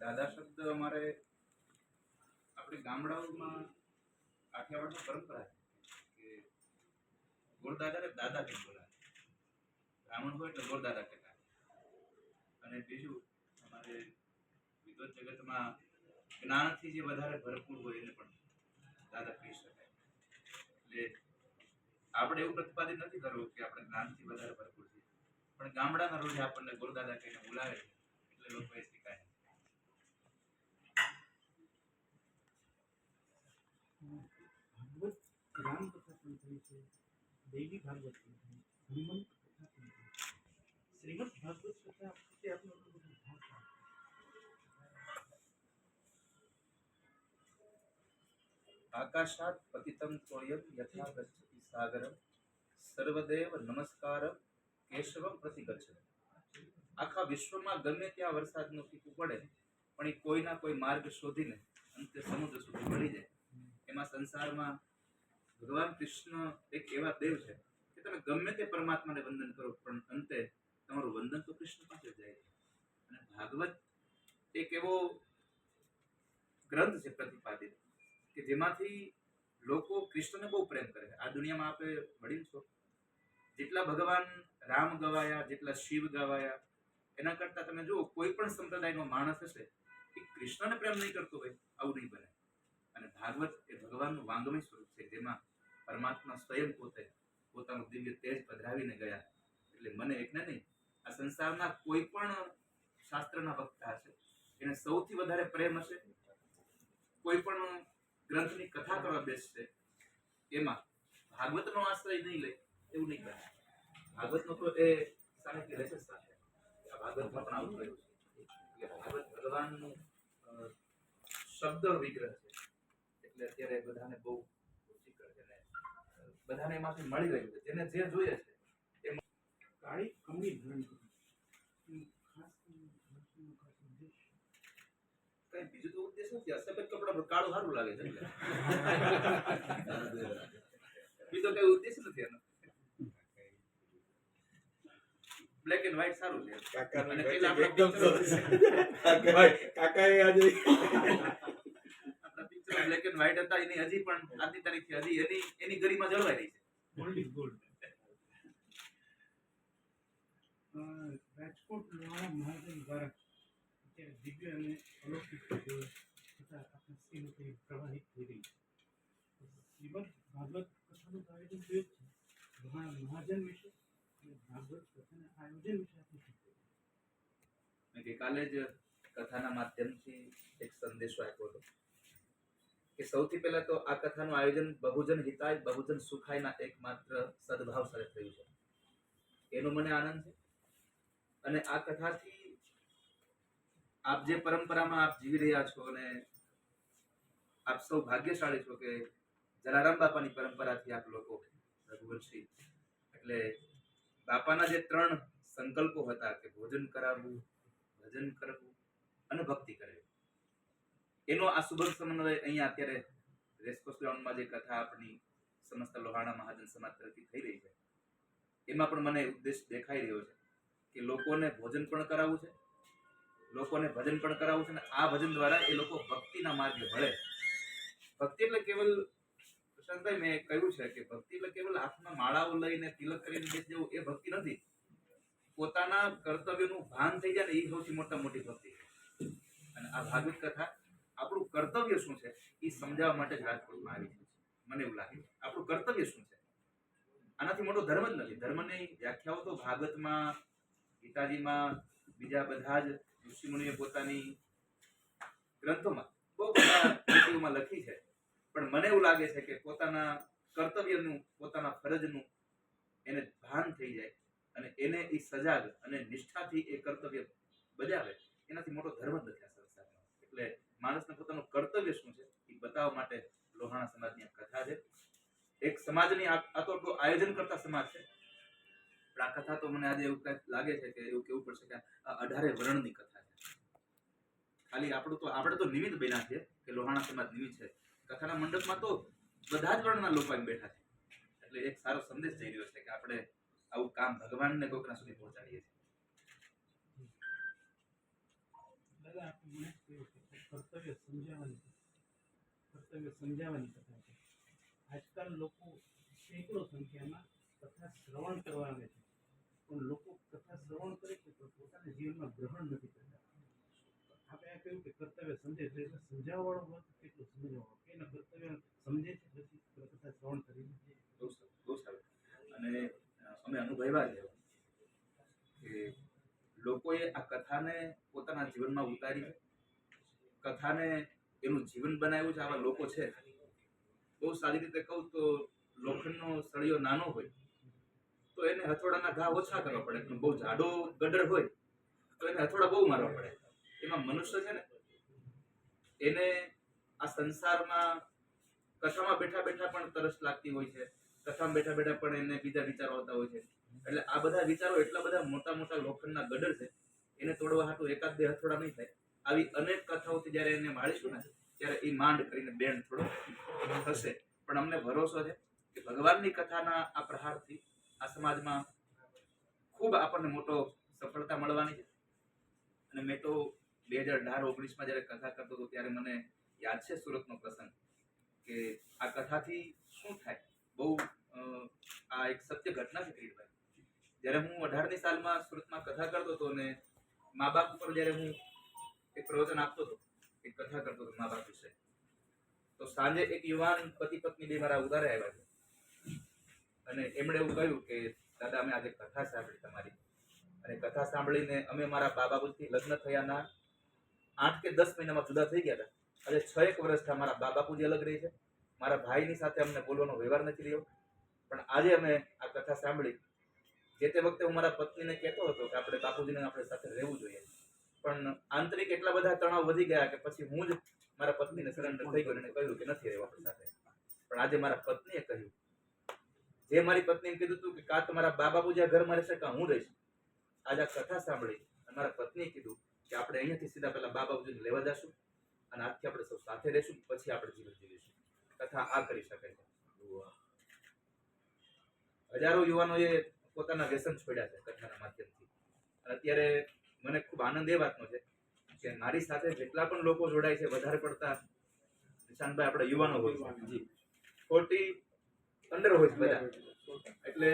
દાદા શબ્દ અમારે આપણે ગામડાઓમાં કાઠિયાવાડની પરંપરા છે કે ગોળદાદાને દાદા કે બોલાય બ્રાહ્મણ હોય એટલે ગોળદાદા કહેતા અને બીજું, અમારે વિદ્વત જગતમાં જ્ઞાનથી જે વધારે ભરપૂર હોય એને પણ દાદા કહી શકાય. એટલે આપણે એવું પ્રતિપાદિત નથી કરવું કે આપણે જ્ઞાનથી વધારે ભરપૂર છીએ. પણ ગામડાના રોજે આપણને ગુરુદાદા કહીને બોલાવે એટલે લોકો એ શીખાય ભાગવત કથા પણ થઈ છે, દેવી ભાગવત પણ થઈ થઈ શ્રીમદ ભાગવત કથા આપનો આકાશાત પતિતમ તોયમ યથા ગચ્છતિ સાગરમ સર્વદેવ નમસ્કાર કેશવમ પ્રતિગચ્છ આખા વિશ્વમાં ગમે ત્યાં વરસાદનું ટીપું પડે, પણ એ કોઈના કોઈ માર્ગ શોધીને અંતે સમુદ્ર સુધી મળી જાય. એમાં સંસારમાં ભગવાન કૃષ્ણ એક એવા દેવ છે કે તમે ગમે તે પરમાત્માને વંદન કરો, પણ અંતે તમારું વંદન તો કૃષ્ણ પાસે જાય અને ભાગવત એક એવો ગ્રંથ છે પ્રતિપાદિત કે જેમાંથી લોકો કૃષ્ણને બહુ પ્રેમ કરે આ દુનિયામાં આપણે વડીલ છો જેટલા ભગવાન રામ ગવાયા, જેટલા શિવ ગવાયા, એના કરતાં તમે જુઓ, કોઈ પણ સંપ્રદાયનો માણસ હશે, એ કૃષ્ણને પ્રેમ નહીં કરતો હોય, આવું નહીં બને. અને ભાગવત એ ભગવાનનું વાંગમય સ્વરૂપ છે, જેમાં પરમાત્મા સ્વયં પોતે પોતાનું દિવ્ય તેજ પધરાવીને ગયા. એટલે મને એકને નહીં, આ સંસારના કોઈ પણ શાસ્ત્રના વક્તા હશે, એને સૌથી વધારે પ્રેમ હશે, કોઈ પણ ગ્રંથની કથા કરવા બેસશે, એમાં ભાગવતનો આશ્રય નહીં લે, એવું નહીં કરે ભાગવતનો તો એ સાહિત્ય રહેશે સાથે. ભાગવતમાં પણ આવું થયું છે. ભાગવત ભગવાનનું શબ્દ વિગ્રહ છે. એટલે અત્યારે બધાને બહુ રુચિકર છે ને બધાને એમાંથી મળી રહ્યું છે. જેને જે જોઈએ છે કાળી કમળી ધારણ કરી એ ખાસ કરીને ભક્તિનો ખાસ ઉદ્દેશ બીજું તો ઉદ્દેશ નથી. સફેદ કપડા પર કાળું સારું લાગે છે બીજો કઈ ઉદ્દેશ નથી એનો. બ્લેક એન્ડ વ્હાઈટ સારું છે. કાકાનું અને પેલા એકદમ સરસ. કાકા- કાકાએ આજે બ્લેક એન્ડ વ્હાઈટ હતા. એની હજી પણ આજની તારીખ હજી એની એની ગરિમા જળવાઈ રહી છે. ગોલ્ડ ગોલ્ડ રાજકોટ લોહાણા મહાજન દ્વારા અત્યારે દિવ્ય અને અલૌકિક તથા આપણા શ્રીમતી પ્રવાહિત થઈ રહી શ્રીમદ ભાગવત કથાનું આયોજન થયું છે મહાજન વિશે અને ભાગવત કથાના આયોજન વિશે આપણે ગઈકાલે જ કથાના માધ્યમથી એક સંદેશો આપ્યો હતો કે સૌથી પહેલા તો આ કથાનું આયોજન બહુજન હિતાય, બહુજન સુખાયના એકમાત્ર સદભાવ સાથે થયું છે. એનો મને આનંદ છે. અને આ કથાથી આપ જે પરંપરામાં આપ જીવી રહ્યા છો અને આપ સૌ ભાગ્યશાળી છો કે જલારામ બાપાની પરંપરાથી આપ લોકો રઘુવંશી એટલે બાપાના જે ત્રણ સંકલ્પો હતા કે ભોજન કરાવવું, ભજન કરવું અને ભક્તિ કરવી. એનો આ સુભગ સમન્વય અહીંયા અત્યારે રેસકોર્સ ગ્રાઉન્ડમાં જે કથા આપણી સમસ્ત લોહાણા મહાજન સમાજ તરફથી થઈ રહી છે. એમાં પણ મને ઉદ્દેશ દેખાઈ રહ્યો છે કે લોકોને ભોજન પણ કરાવવું છે લોકોને ભજન પણ કરાવવું છે અને આ ભજન દ્વારા એ લોકો ભક્તિના માર્ગે ભળે ભક્તિ એટલે કેવલ, પ્રશાંતભાઈ, મેં કહ્યું છે કે ભક્તિ એટલે કેવલ હાથમાં માળાઓ લઈને તિલક કરીને બેસી જવું એ ભક્તિ નથી. પોતાના કર્તવ્યનું ભાન થઈ જાય ને એ સૌથી મોટા મોટી ભક્તિ અને આ ભાગવત કથા આપણું કર્તવ્ય શું છે? એ સમજાવવા માટે જ રાજકોટમાં આવી છે. મને એવું લાગે આપણું કર્તવ્ય શું છે? આનાથી મોટો ધર્મ જ નથી. ધર્મની વ્યાખ્યાઓ તો ભાગવતમાં, ગીતાજીમાં, બીજા બધા જ ઋષિમુનિએ પોતાની ગ્રંથોમાં બહુ બધા લખી છે. પણ મને એવું લાગે છે કે પોતાના કર્તવ્યનું, પોતાના ફરજનું એને ભાન થઈ જાય અને એને એ સજાગ અને નિષ્ઠાથી એ કર્તવ્ય બજાવે, એનાથી મોટો ધર્મ નથી આ સંસારમાં. એટલે માણસને પોતાનું કર્તવ્ય શું છે? એ બતાવવા માટે લોહાણા સમાજની કથા છે. એક સમાજની આ તો આયોજન કરતા સમાજ છે. આ કથા તો મને આજે એવું કંઈક લાગે છે કે એવું કેવું પડશે કે અઢારે વર્ણની કથા છે. ખાલી આપણું તો આપણે તો નિમિત્ત બન્યા છે કે લોહાણા સમાજ નિમિત્ત છે. કથાના મંડપમાં તો બધા જ વર્ણના લોકો બેઠા છે. એટલે એક સારો સંદેશ જઈ રહ્યો છે કે આપણે આવું કામ ભગવાનને કોઈકના સુધી પહોંચાડીએ છીએ. દાદા આપણે કર્તવ્ય સમજાવવાની કથા છે. આજકાલ લોકો સેંકડો સંખ્યામાં કથા શ્રવણ કરવા આવે છે. પણ લોકો કથા શ્રવણ કરે છે પણ પોતાના જીવનમાં ગ્રહણ નથી કરતા. આપણે આ કહ્યું કે કર્તવ્ય સમજે છે, એટલે સમજાવવાળો હોય કેટલું સમજાવવાળો કે એના કર્તવ્ય સમજે છે, પછી કથા શ્રવણ કરી બહુ સારું અને અમે અનુભવ્યા છે કે લોકોએ આ કથાને પોતાના જીવનમાં ઉતારી કથાને એનું જીવન બનાવ્યું છે, આવા લોકો છે. બહુ સારી રીતે કહું તો લોખંડનો સળિયો નાનો હોય. તો એને હથોડાના ઘા ઓછા કરવા પડે, પણ બહુ જાડો ગડર હોય, તો એને હથોડા બહુ મારવા પડે. એમાં મનુષ્ય છે ને, એને આ સંસારમાં કથામાં બેઠા બેઠા પણ તરસ લાગતી હોય છે, કથામાં બેઠા બેઠા પણ એને બીજા વિચારો આવતા હોય છે. એટલે આ બધા વિચારો એટલા બધા મોટા મોટા લોખંડના ગડર છે, એને તોડવા હાટું એકાદ બે હથોડા નહીં થાય. આવી અનેક કથાઓથી જ્યારે એને માળીશું ને, ત્યારે એ માંડ કરીને બેન થોડો થશે. પણ અમને ભરોસો છે કે ભગવાનની કથાના આ પ્રહારથી આ સમાજમાં ખૂબ આપણને મોટો સફળતા મળવાની છે. અને મેં તો બે હજાર અઢાર ઓગણીસમાં જ્યારે કથા કરતો હતો, ત્યારે મને યાદ છે સુરતનો પ્રસંગ કે આ કથાથી શું થાય? બહુ આ એક સત્ય ઘટના છે કિરીટભાઈ. જ્યારે હું અઢારની સાલમાં સુરતમાં કથા કરતો હતો અને મા બાપ ઉપર જ્યારે હું એક પ્રવચન આપતો હતો, એક કથા કરતો હતો મા બાપ વિશે, તો સાંજે એક યુવાન પતિ પત્ની બે મારા ઉદારે આવ્યા છે. અને એમણે એવું કહ્યું કે, દાદા, અમે આજે કથા સાંભળી તમારી. અને કથા સાંભળીને અમે મારા બા બાપુથી લગ્ન થયાના આઠ કે દસ મહિનામાં જુદા થઈ ગયા હતા. આજે છ એક વર્ષથી મારા બા બાપુજી અલગ રહી છે. મારા ભાઈની સાથે અમને બોલવાનો વ્યવહાર નથી રહ્યો. પણ આજે અમે આ કથા સાંભળી. જે તે વખતે હું મારા પત્નીને કહેતો હતો કે, આપણે બાપુજીને આપણે સાથે રહેવું જોઈએ. પણ આંતરિક એટલા બધા તણાવ વધી ગયા કે પછી હું જ મારા પત્નીને સરેન્ડર થઈ ગયો અને કહ્યું કે નથી રહેવા સાથે. પણ આજે મારા પત્નીએ કહ્યું જે મારી પત્નીએ કીધું હતું કે કાં તમારા બા બાપુજી આ ઘરમાં રહેશે કાં હું રહીશ? આજે આ કથા સાંભળી અને મારા પત્નીએ કીધું કે આપણે અહીંયાથી સીધા પહેલા બા બાપુજીને લેવા જશું અને આજથી આપણે સૌ સાથે રહીશું, પછી આપણે જીવન જીવીશું. કથા આ કરી શકે છે. હજારો યુવાનોએ પોતાના વ્યસન છોડ્યા છે કથાના માધ્યમથી. અત્યારે મને ખૂબ આનંદ એ વાતનો છે કે મારી સાથે જેટલા પણ લોકો જોડાય છે, વધારે પડતા નિશાનભાઈ આપણે યુવાનો હોય છે. ફોર્ટી અંડર હોય છે બધા. એટલે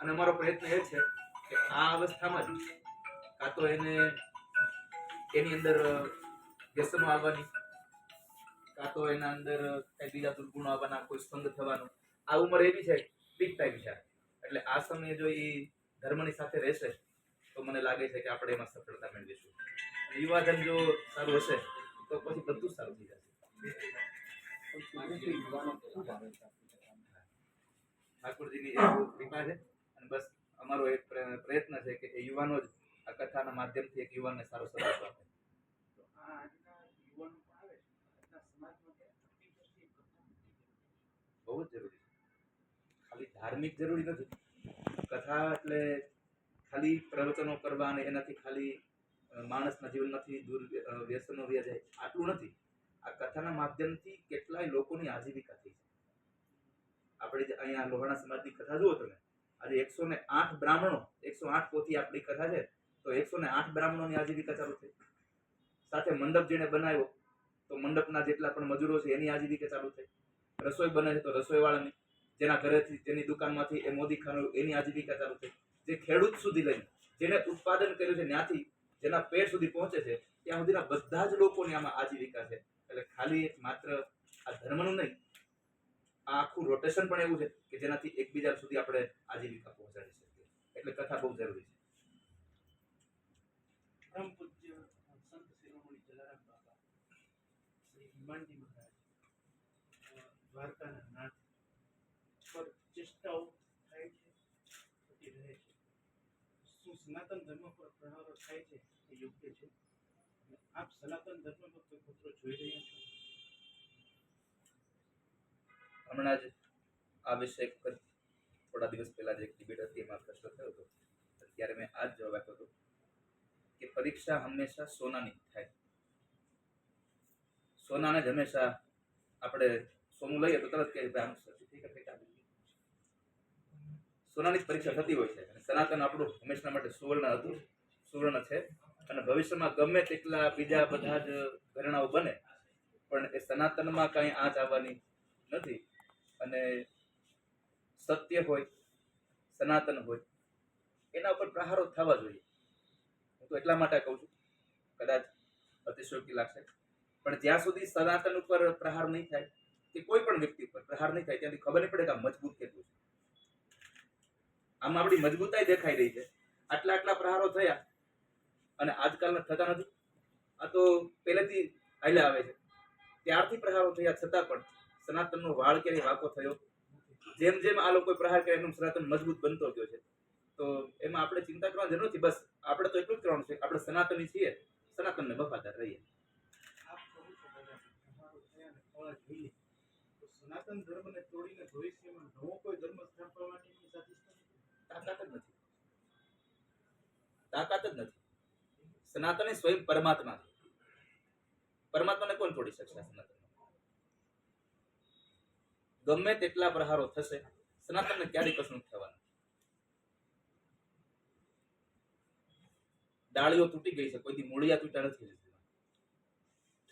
અને અમારો પ્રયત્ન એ છે કે આ અવસ્થામાં જ કાં તો એને એની અંદર વ્યસનો આવવાની કાં તો એના અંદર કઈ બીજા દુર્ગુણો આવવાના કોઈ સ્પંદ થવાનો. આ ઉંમર એવી છે પીક ટાઈમ છે. એટલે આ સમયે જો એ ધર્મની સાથે રહેશે તો મને લાગે છે કે આપણે એમાં સફળતા મેળવીશું. અને યુવાધન જો સારું હશે તો પછી બધું સારું થઈ જશે. ઠાકોરજીની કૃપા છે અને બસ અમારો એક પ્ર- પ્રયત્ન છે કે એ યુવાનો જ આ કથાના માધ્યમથી એક યુવાનને સારો સંદેશ આપે. બહુ જ જરૂરી છે. ખાલી ધાર્મિક જરૂરી નથી. કથા એટલે ખાલી પ્રવચનો કરવા અને એનાથી ખાલી માણસના જીવનમાંથી દૂર વ્યસનો વ્યા જાય આટલું નથી. આ કથાના માધ્યમથી કેટલાય લોકોની આજીવિકા છે આપણે અહીંયા લોહાણા સમાજની કથા જુઓ તમે, આજે એકસો ને આઠ બ્રાહ્મણો, એકસો આઠ પોથી આપણી કથા છે, તો એકસો ને આઠ બ્રાહ્મણોની આજીવિકા ચાલુ થઈ. સાથે મંડપ જેને બનાવ્યો, તો મંડપના જેટલા પણ મજૂરો છે, એની આજીવિકા ચાલુ થઈ. રસોઈ બને છે તો રસોઈવાળાની, જેના ઘરેથી, જેની દુકાનમાંથી એ મોદી ખાનું, એની આજીવિકા ચાલુ થઈ. જે ખેડૂત સુધી લઈને જેને ઉત્પાદન કર્યું છે ત્યાંથી, જેના પેટ સુધી પહોંચે છે, ત્યાં સુધીના બધા જ લોકોની આમાં આજીવિકા છે. એટલે ખાલી એક માત્ર આ ધર્મનું નહીં આ આખું રોટેશન પણ એવું છે કે જેનાથી એકબીજા સુધી આપણે આજીવિકા પહોંચાડી શકીએ. એટલે કથા બહુ જરૂરી છે. પરમ પૂજ્ય સંત શિરોમણી જલારામ બાબા શ્રી હનુમાનજી મહારાજ દ્વારકાના નાથ પર ચેષ્ટાઓ થાય છે રહે છે. શું સનાતન ધર્મ પર પ્રહારો થાય છે એ યોગ્ય છે? આપ સનાતન ધર્મ કોઈ ખતરો જોઈ રહ્યા છો? હમણાં જ આ વિષય પર થોડા દિવસ પહેલાં જે એક ડિબેટ હતી, એમાં પ્રશ્ન થયો હતો. ત્યારે મેં આ જ જવાબ આપ્યો હતો કે પરીક્ષા હંમેશા સોનાની થાય. સોનાને જ હંમેશા આપણે સોનું લઈએ તો તરત કે આનું સર્ટિફિકેટ સોનાની જ પરીક્ષા થતી હોય છે અને સનાતન આપણું હંમેશા માટે સુવર્ણ હતું, સુવર્ણ છે. અને ભવિષ્યમાં ગમે તેટલા બીજા બધા જ ઘરેણાઓ બને, પણ એ સનાતનમાં કાંઈ આંચ આવવાની નથી. અને સત્ય હોય, સનાતન હોય, એના ઉપર પ્રહારો થવા જોઈએ. હું તો એટલા માટે કહું છું, કદાચ અતિશયોક્તિ લાગશે. પણ જ્યાં સુધી સનાતન ઉપર પ્રહાર નહીં થાય, કે કોઈ પણ વ્યક્તિ ઉપર પ્રહાર નહીં થાય, ત્યાંથી ખબર નહીં પડે કે આ મજબૂત કેટલું છે. આમ આપણી મજબૂતાઈ દેખાઈ રહી છે. આટલા આટલા પ્રહારો થયા, અને આજકાલના થતા નથી. આ તો પહેલેથી હાલ્યા આવે છે. ત્યારથી પ્રહારો થયા છતાં પણ સનાતનનો વાળ ક્યારેય વાંકો થયો? જેમ જેમ આ લોકોએ પ્રહાર કર્યા એમ સનાતન મજબૂત બનતો ગયો છે. તો એમાં આપણે ચિંતા કરવાની જરૂર નથી. બસ આપણે તો એટલું જ કરવાનું છે. આપણે સનાતની છીએ. સનાતનને વફાદાર રહીએ. થયા ને જોઈએ તો સનાતન ધર્મને તોડીને ભવિષ્યમાં નવો કોઈ ધર્મ સ્થાપવા માટેની તાકાત જ નથી. તાકાત જ નથી. સનાતન એ સ્વયં પરમાત્મા પરમાત્માને કોણ તોડી શકશે સનાતન? ગમે તેટલા પ્રહારો થશે સનાતનને ક્યારેય કશું થવાનું? ડાળીઓ તૂટી ગઈ છે કોઈ દી મૂળિયા તૂટ્યા નથી.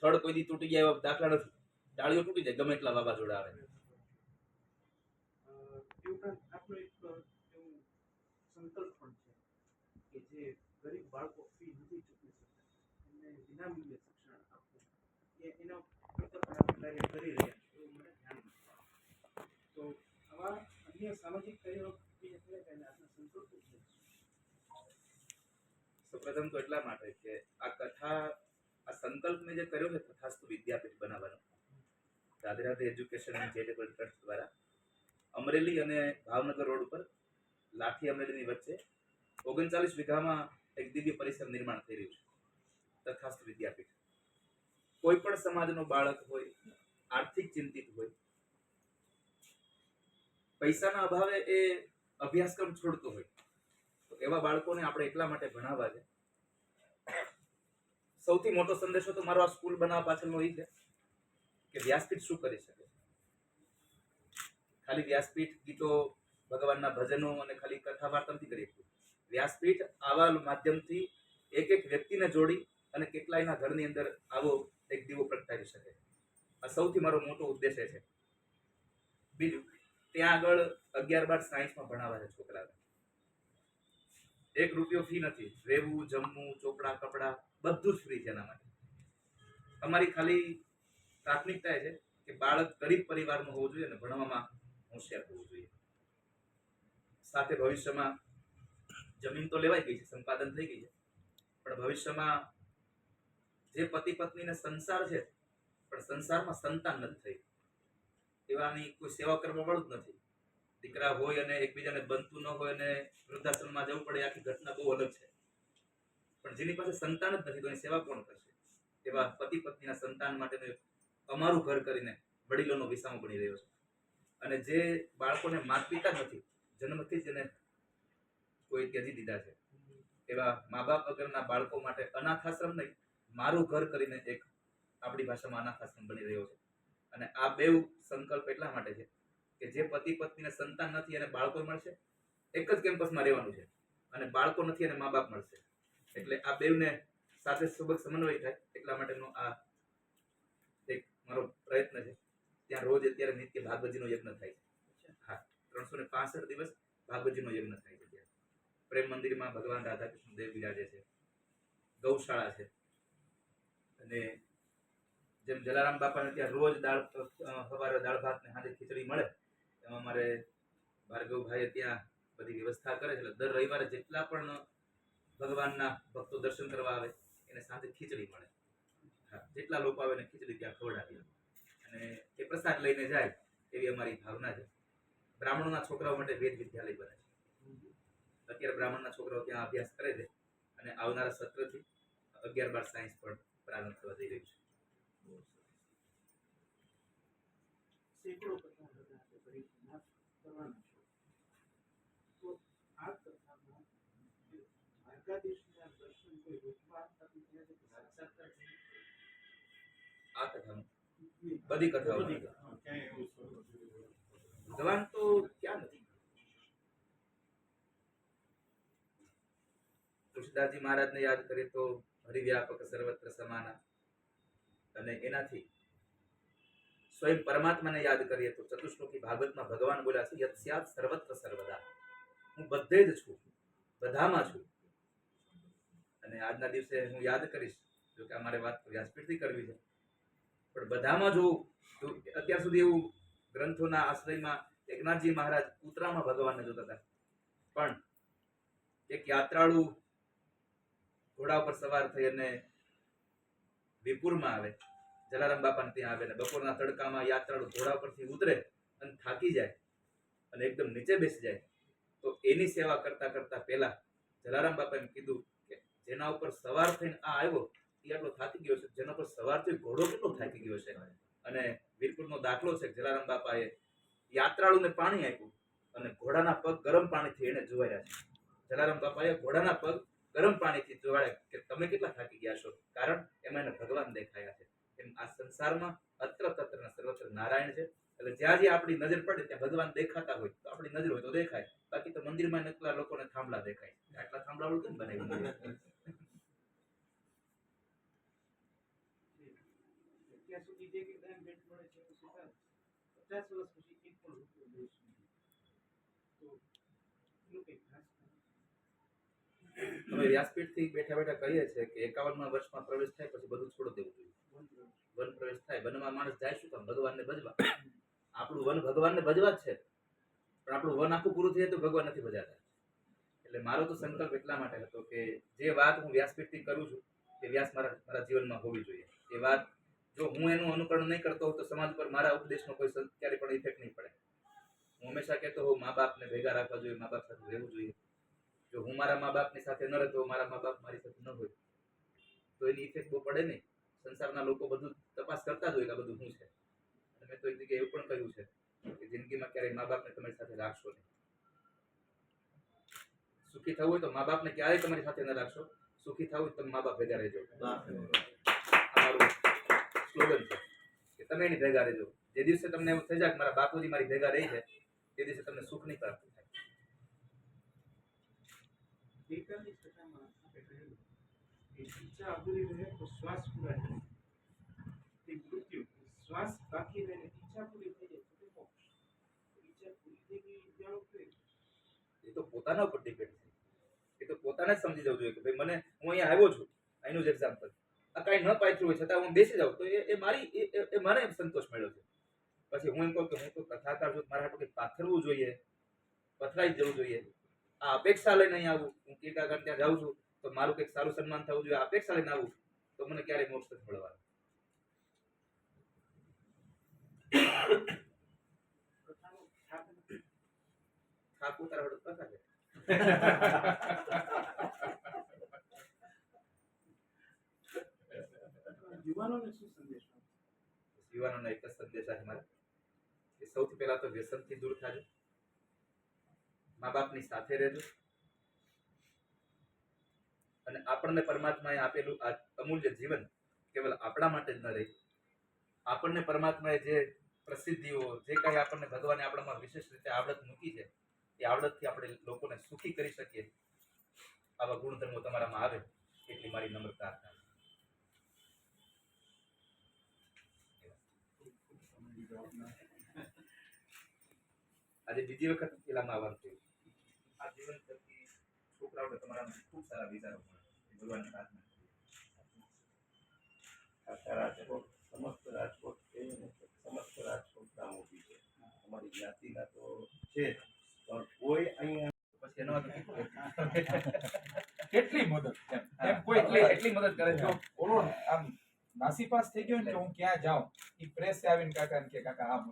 થડ કોઈ દી તૂટી ગયા એવા દાખલા નથી. ડાળીઓ તૂટી જાય, ગમે એટલા વાવાઝોડા આવે. આપણો એક સંકલ્પ પણ છે કે જે ગરીબ બાળકો ફી નથી ચૂકવી શકતા. એમને વિનામૂલ્યે શિક્ષણ આપવું. એનો કરી રહ્યા છીએ એવું મને ધ્યાનમાં છે. તો આવા અન્ય સામાજિક કાર્યો સૌપ્રથમ તો એટલા માટે કે આ કથા, આ સંકલ્પ મેં જે કર્યો છે તથાસ્તુ વિદ્યાપીઠ બનાવવાનો, Radhe Radhe education and charitable trust દ્વારા, અમરેલી અને ભાવનગર રોડ ઉપર, લાઠી અમરેલીની વચ્ચે ઓગણચાલીસ વીઘામાં એક દિવ્ય પરિસર નિર્માણ થઈ રહ્યું છે તથાસ્તુ વિદ્યાપીઠ. કોઈ પણ સમાજનો બાળક હોય, આર્થિક ચિંતિત હોય પૈસાના અભાવે એ અભ્યાસક્રમ છોડતો હોય. તો એવા બાળકોને આપણે એટલા માટે ભણાવવા છે. સૌથી મોટો સંદેશો તો મારો આ સ્કૂલ બનાવવા પાછળનો એ છે કે વ્યાસપીઠ શું કરી શકે ખાલી વ્યાસપીઠ, ગીતો, ભગવાનના ભજનો અને ખાલી કથા વાર્તા નથી કરી વ્યાસપીઠ આવા માધ્યમથી એક એક વ્યક્તિને જોડી અને કેટલાયના ઘરની અંદર આવો એક દીવો પ્રગટાવી શકે. આ સૌથી મારો મોટો ઉદ્દેશ્ય છે. બીજું ત્યાં આગળ અગિયાર બાર સાયન્સમાં ભણાવવા છે છોકરાને એક રૂપિયો ફી નથી. રહેવું જમવું, ચોપડા, કપડા, બધું જ ફ્રી છે એના માટે. તમારી ખાલી પ્રાથમિકતા એ છે કે બાળક ગરીબ પરિવારનું હોવું જોઈએ અને ભણવામાં હોશિયાર હોવું જોઈએ. સાથે ભવિષ્યમાં જમીન તો લેવાઈ ગઈ છે, સંપાદન થઈ ગઈ છે. પણ ભવિષ્યમાં જે પતિ પત્નીને સંસાર છે, પણ સંસારમાં સંતાન નથી થઈ. એવાની કોઈ સેવા કરવા વાળું જ નથી. દીકરા હોય અને એકબીજાને બનતું ન હોય અને વૃદ્ધાશ્રમમાં જવું પડે આખી ઘટના બહુ અલગ છે. પણ જેની પાસે સંતાન જ નથી, તો એની સેવા કોણ કરશે? એવા પતિ પત્નીના સંતાન માટેનું અમારું ઘર કરીને વડીલોનો વિસામો બની રહ્યો છે. અને જે બાળકોને માતા પિતા નથી, જન્મથી જ એને કોઈ ત્યજી દીધા છે. એવા મા બાપ વગરના બાળકો માટે અનાથાશ્રમ નહીં, મારું ઘર કરીને એક આપણી ભાષામાં અનાથાશ્રમ બની રહ્યો છે. અને આ બે સંકલ્પ એટલા માટે છે કે જે પતિ પત્નીને સંતાન નથી અને બાળકો મળશે, એક જ કેમ્પસમાં રહેવાનું છે અને બાળકો નથી અને મા બાપ મળશે. એટલે આ બેવને સાથે સુબક સમન્વય થાય એટલા માટેનો આ એક મારો પ્રયત્ન છે. ત્યાં રોજ અત્યારે નિત્ય ભાગવતજીનો યજ્ઞ થાય છે. હા, ત્રણસો ને પાસઠ દિવસ ભાગવતજીનો યજ્ઞ થાય છે ત્યાં. પ્રેમ મંદિરમાં ભગવાન રાધા કૃષ્ણ દેવ બિરાજે છે. ગૌશાળા છે. અને જેમ જલારામ બાપાને ત્યાં રોજ દાળ સવારે દાળ ભાત ને સાંજે ખીચડી મળે, એમાં અમારે ભાર્ગવભાઈએ ત્યાં બધી વ્યવસ્થા કરે છે. એટલે દર રવિવારે જેટલા પણ ભગવાનના ભક્તો દર્શન કરવા આવે, એને સાંજે ખીચડી મળે. હા, જેટલા લોકો આવે એને ખીચડી ત્યાં ખવડાવીએ. અને એ પ્રસાદ લઈને જાય એવી અમારી ભાવના છે. બ્રાહ્મણોના છોકરાઓ માટે વેદ વિદ્યાલય બને છે. અત્યારે બ્રાહ્મણના છોકરાઓ ત્યાં અભ્યાસ કરે છે અને આવનારા સત્રથી અગિયાર બાર સાયન્સ પણ પ્રારંભ થવા જઈ રહ્યું છે. સેંકડો કથા બધા આપણે પરિચિત કરવાના છે તો આ કથામાં જે દ્વારકાધીશના દર્શન કોઈ રોકવા આપતા ત્યાં છે કે સાક્ષાત્કાર છે? આ કથામાં બધી કથાઓ બધી કથા. ક્યાંય એવું સ્વરૂપ ભગવાન તો ક્યાં નથી તુલસીદાસજી મહારાજને યાદ કરીએ તો હરિવ્યાપક સર્વત્ર સમાના અને એનાથી સ્વયં પરમાત્માને યાદ કરીએ તો ચતુશ્લોકી ભાગવતમાં ભગવાન બોલ્યા છે યત્સ્યાત સર્વત્ર સર્વદા. હું બધે જ છું, બધામાં છું. અને આજના દિવસે હું યાદ કરીશ જો કે અમારે વાત વ્યાસપીઠથી કરવી છે. પણ બધામાં જો અત્યાર સુધી એવું ગ્રંથોના આશ્રયમાં એકનાથજી મહારાજ કૂતરામાં ભગવાનને જોતા હતા. પણ એક યાત્રાળુ ઘોડા ઉપર સવાર થઈ અને વિપુરમાં આવે, જલારામ બાપાને ત્યાં આવે ને બપોરના તડકામાં યાત્રાળુ ઘોડા પરથી ઉતરે અને થાકી જાય અને એકદમ નીચે બેસી જાય. તો એની સેવા કરતા કરતા પહેલા જલારામ બાપાએ કીધું કે જેના ઉપર સવાર થઈને આ આવ્યો, એ આટલો થાકી ગયો છે, જેના ઉપર સવાર થઈ ઘોડો કેટલો થાકી ગયો છે? અને વીરપુરનો દાખલો છે, જલારામ બાપાએ યાત્રાળુને પાણી આપ્યું અને ઘોડાના પગ ગરમ પાણીથી એને જોવાયા છે. જલારામ બાપાએ ઘોડાના પગ ગરમ પાણીથી જોવાડે કે તમે કેટલા થાકી ગયા છો? કારણ એમાં એને ભગવાન દેખાયા છે. એમ આ સંસારમાં અત્ર તત્ર સર્વત્ર નારાયણ છે. એટલે જ્યાં જ્યાં આપણી નજર પડે, ત્યાં ભગવાન દેખાતા હોય. તો આપણી નજર હોય તો દેખાય. બાકી તો મંદિરમાં નકલા લોકોને થાંભલા દેખાય. આટલા થાંભલા કેમ બનાવ્યું અત્યાર સુધી જે દાન ભેટ મળે છે પચાસ વર્ષ પછી એક પણ રૂપિયો દેશ નહીં. તો એનું કંઈ ખાસ અમે વ્યાસપીઠથી બેઠા બેઠા કહીએ છીએ કે એકાવનમાં વર્ષમાં પ્રવેશ થાય પછી બધું છોડી દેવું જોઈએ. વન પ્રવેશ થાય. વનમાં માણસ જાય શું કામ? ભગવાનને ભજવા. આપણું વન ભગવાનને ભજવા જ છે. પણ આપણું વન આખું પૂરું થઈ જાય તો ભગવાન નથી ભજાતા. એટલે મારો તો સંકલ્પ એટલા માટે હતો કે જે વાત હું વ્યાસપીઠથી કરું છું, એ વ્યાસ મારા મારા જીવનમાં હોવી જોઈએ. એ વાત જો હું એનું અનુકરણ નહીં કરતો હોઉં તો સમાજ પર મારા ઉપદેશનો કોઈ ક્યારે પણ ઇફેક્ટ નહીં પડે. હું હંમેશા કહેતો હોઉં, મા બાપને ભેગા રાખવા જોઈએ, મા બાપ સાથે રહેવું જોઈએ. જો હું મારા મા બાપની સાથે ન રહેતો મારા મા બાપ મારી સાથે ન હોય. તો એની ઇફેક્ટ બહુ પડે નહીં સંસારના લોકો બધું તપાસ કરતા જ હોય કે આ બધું શું છે. અને મેં તો એક જગ્યાએ એવું પણ કહ્યું છે કે જિંદગીમાં ક્યારેય મા બાપને તમારી સાથે રાખશો નહીં. સુખી થવું હોય તો મા બાપને ક્યારેય તમારી સાથે ન રાખશો. સુખી થવું તો તમે મા બાપ ભેગા રહેજો. સ્લોગન છે કે તમે એની ભેગા રહેજો. જે દિવસે તમને એવું થઈ જાય કે મારા બાપુજી મારી ભેગા રહી છે તે દિવસે તમને સુખ નહીં પ્રાપ્ત થાય ગઈકાલની ચર્ચામાં આપણે કહેલું કે ઈચ્છા અધૂરી રહે તો શ્વાસ પૂરા થાય. તે મૃત્યુ, શ્વાસ બાકી રહે, ઈચ્છા પૂરી થઈ જાય, તો મોક્ષ. ઈચ્છા પૂરી થઈ ગઈ કે એ તો પોતાના ઉપર ડિપેન્ડ છે. એ તો પોતાને જ સમજી જવું જોઈએ કે ભાઈ મને, હું અહીંયા આવ્યો છું, અહીંનું જ એક્ઝામ્પલ આ કાંઈ ન પાછું હોય, છતાં હું બેસી જાઉં, તો એ મારી, એ- મને સંતોષ મળ્યો છે. પછી હું એમ કહું કે હું તો કથાકાર છું, મારા હાટુ પાથરવું જોઈએ, પથરાઈ જવું જોઈએ. આ અપેક્ષા લઈને અહીં આવું. હું કીર્તાકાર ત્યાં જાઉં છું તો મારું કંઈક સારું સન્માન થવું જોઈએ અપેક્ષા લઈને આવું તો મને ક્યારેય મોક્ષ નથી મળવાનો. વડે કથા છે? યુવાનોને શું સંદેશ આપો? એક જ સંદેશ છે મારે. કે સૌથી પહેલા તો વ્યસનથી દૂર થાજો. મા બાપની સાથે રહેજો. અને આપણને પરમાત્માએ આપેલું આ અમૂલ્ય જીવન કેવલ આપણા માટે જ ન રહે. આપણને પરમાત્માએ જે પ્રસિદ્ધિઓ, જે કાંઈ આપણને ભગવાને આપણામાં વિશેષ રીતે આવડત મૂકી છે, એ આવડતથી આપણે લોકોને સુખી કરી શકીએ. આવા ગુણધર્મો તમારામાં આવે એટલી મારી નમ્ર પ્રાર્થના. આજે બીજી વખત પેલામાં આવવાનું થયું આ જીવન થકી છોકરાઓને તમારા ખૂબ સારા વિચારો ભગવાનને પ્રાર્થના કરીએ. આખા રાજકોટ, સમસ્ત રાજકોટ છે સમસ્ત રાજકોટ ગામ ઊભી છે. અમારી જ્ઞાતિના તો છે પણ કોઈ અહીંયા કેટલી મદદ એટલી મદદ કરે? જો આમ નાસીપાસ થઈ ગયો ને હું ક્યાં જાઉં? એ પ્રેસ આવીને કાકા કે કાકા આ